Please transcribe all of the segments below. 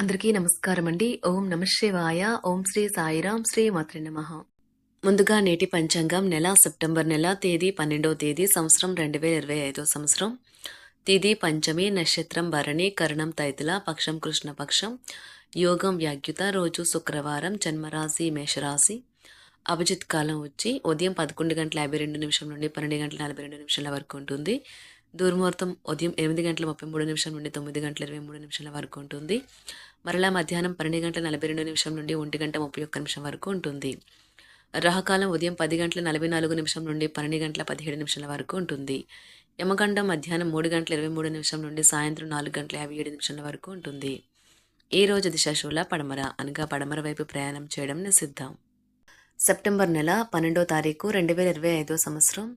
అందరికీ నమస్కారం అండి ఓం నమ శివాయ. ఓం శ్రీ సాయిరాం. శ్రీ మాత్రి నమ. ముందుగా నేటి పంచాంగం నెల సెప్టెంబర్ నెల తేదీ పన్నెండవ తేదీ సంవత్సరం రెండు వేల ఇరవై ఐదో సంవత్సరం. తిథి పంచమి నక్షత్రం భరణి కరణం తైతుల పక్షం కృష్ణపక్షం యోగం వ్యాగ్యుత రోజు శుక్రవారం జన్మరాశి మేషరాశి. అభిజిత్ కాలం వచ్చి ఉదయం పదకొండు గంటల యాభై రెండు నిమిషం నుండి పన్నెండు గంటల నలభై రెండు నిమిషాల వరకు ఉంటుంది. దుర్ముహూర్తం ఉదయం ఎనిమిది గంటల ముప్పై మూడు నిమిషం నుండి తొమ్మిది గంటల ఇరవై మూడు నిమిషాల వరకు ఉంటుంది. మరలా మధ్యాహ్నం పన్నెండు గంటల నలభై రెండు నిమిషం నుండి ఒంటి గంట ముప్పై ఒక్క నిమిషం వరకు ఉంటుంది. రాహకాలం ఉదయం పది గంటల నలభై నాలుగు నిమిషం నుండి పన్నెండు గంటల పదిహేడు నిమిషాల వరకు ఉంటుంది. యమగండం మధ్యాహ్నం మూడు గంటల ఇరవై మూడు నిమిషం నుండి సాయంత్రం నాలుగు గంటల యాభై ఏడు నిమిషాల వరకు ఉంటుంది. ఈ రోజు దిశాశూల పడమర అనగా పడమర వైపు ప్రయాణం చేయడం నిషిద్ధం. సెప్టెంబర్ నెల పన్నెండో తారీఖు రెండు వేల ఇరవై ఐదో సంవత్సరం.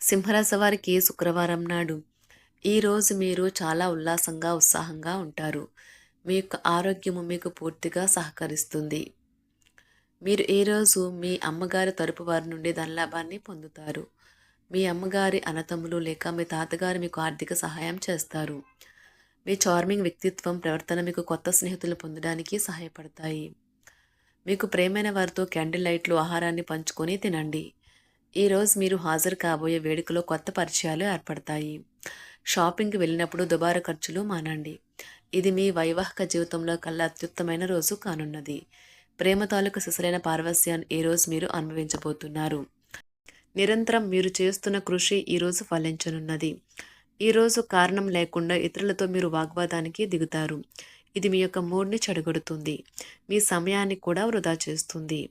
సింహరాశి వారికి శుక్రవారం నాడు. ఈరోజు మీరు చాలా ఉల్లాసంగా ఉత్సాహంగా ఉంటారు. మీ యొక్క ఆరోగ్యము మీకు పూర్తిగా సహకరిస్తుంది. మీరు ఈ రోజు మీ అమ్మగారి తరపు వారి నుండి ధనలాభాన్ని పొందుతారు. మీ అమ్మగారి అనతములు లేక మీ తాతగారు మీకు ఆర్థిక సహాయం చేస్తారు. మీ చార్మింగ్ వ్యక్తిత్వం ప్రవర్తన మీకు కొత్త స్నేహితులు పొందడానికి సహాయపడతాయి. మీకు ప్రేమైన వారితో క్యాండిల్ లైట్లు ఆహారాన్ని పంచుకొని తినండి. ఈరోజు మీరు హాజరు కాబోయే వేడుకలో కొత్త పరిచయాలు ఏర్పడతాయి. షాపింగ్కి వెళ్ళినప్పుడు దుబారా ఖర్చులు మానండి. ఇది మీ వైవాహిక జీవితంలో కల్లా అత్యుత్తమైన రోజు కానున్నది. ప్రేమ తాలూకు సిసలైన పార్వస్యాన్ని ఈ రోజు మీరు అనుభవించబోతున్నారు. నిరంతరం మీరు చేస్తున్న కృషి ఈరోజు ఫలించనున్నది. ఈరోజు కారణం లేకుండా ఇతరులతో మీరు వాగ్వాదానికి దిగుతారు. ఇది మీ యొక్క మూడ్ని చెడగొడుతుంది. మీ సమయాన్ని కూడా వృధా చేస్తుంది.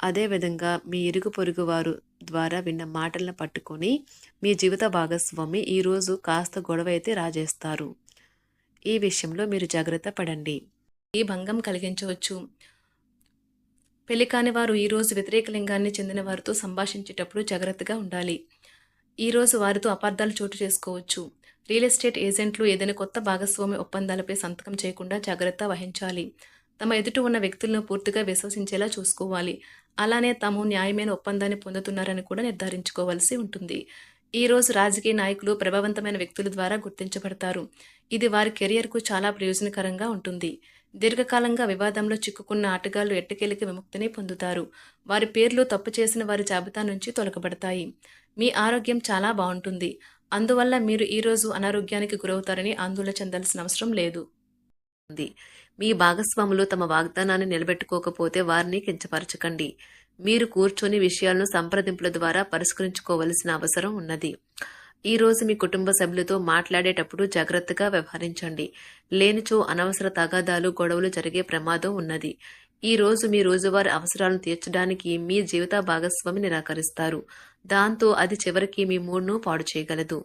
అదేవిధంగా మీ ఇరుగు పొరుగు వారు ద్వారా విన్న మాటలను పట్టుకొని మీ జీవిత భాగస్వామి ఈరోజు కాస్త గొడవ అయితే రాజేస్తారు. ఈ విషయంలో మీరు జాగ్రత్త పడండి. ఈ భంగం కలిగించవచ్చు. పెళ్ళి కాని వారు ఈరోజు వ్యతిరేక లింగాన్ని చెందిన వారితో సంభాషించేటప్పుడు జాగ్రత్తగా ఉండాలి. ఈరోజు వారితో అపార్థాలు చోటు చేసుకోవచ్చు. రియల్ ఎస్టేట్ ఏజెంట్లు ఏదైనా కొత్త భాగస్వామి ఒప్పందాలపై సంతకం చేయకుండా జాగ్రత్త వహించాలి. తమ ఎదుట ఉన్న వ్యక్తులను పూర్తిగా విశ్వసించేలా చూసుకోవాలి. అలానే తాము న్యాయమైన ఒప్పందాన్ని పొందుతున్నారని కూడా నిర్ధారించుకోవాల్సి ఉంటుంది. ఈ రోజు రాజకీయ నాయకులు ప్రభావవంతమైన వ్యక్తుల ద్వారా గుర్తించబడతారు. ఇది వారి కెరియర్కు చాలా ప్రయోజనకరంగా ఉంటుంది. దీర్ఘకాలంగా వివాదంలో చిక్కుకున్న ఆటగాళ్ళు ఎట్టకేలిక విముక్తిని పొందుతారు. వారి పేర్లు తప్పు చేసిన వారి జాబితా నుంచి తొలగబడతాయి. మీ ఆరోగ్యం చాలా బాగుంటుంది. అందువల్ల మీరు ఈరోజు అనారోగ్యానికి గురవుతారని ఆందోళన చెందాల్సిన అవసరం లేదు. మీ భాగస్వాములు తమ వాగ్దానాన్ని నిలబెట్టుకోకపోతే వారిని కించపరచకండి. మీరు కూర్చొని విషయాలను సంప్రదింపుల ద్వారా పరిష్కరించుకోవలసిన అవసరం ఉన్నది. ఈ రోజు మీ కుటుంబ సభ్యులతో మాట్లాడేటప్పుడు జాగ్రత్తగా వ్యవహరించండి. లేనిచో అనవసర తగాదాలు గొడవలు జరిగే ప్రమాదం ఉన్నది. ఈ రోజు మీ రోజువారి అవసరాలను తీర్చడానికి మీ జీవిత భాగస్వామి నిరాకరిస్తారు. దాంతో అది చివరికి మీ మూడ్ను పాడు చేయగలదు.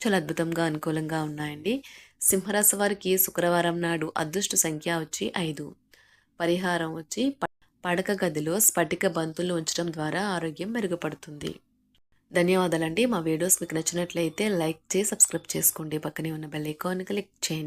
చాలా అద్భుతంగా అనుకూలంగా ఉన్నాయండి. సింహరాశి వారికి శుక్రవారం నాడు అదృష్ట సంఖ్య వచ్చి ఐదు. పరిహారం వచ్చి పడక గదిలో స్ఫటిక బంతులు ఉంచడం ద్వారా ఆరోగ్యం మెరుగుపడుతుంది. ధన్యవాదాలండి. మా వీడియోస్ మీకు నచ్చినట్లయితే లైక్ చేసి సబ్స్క్రైబ్ చేసుకోండి. పక్కనే ఉన్న బెల్ ఐకాన్ క్లిక్ చేయండి.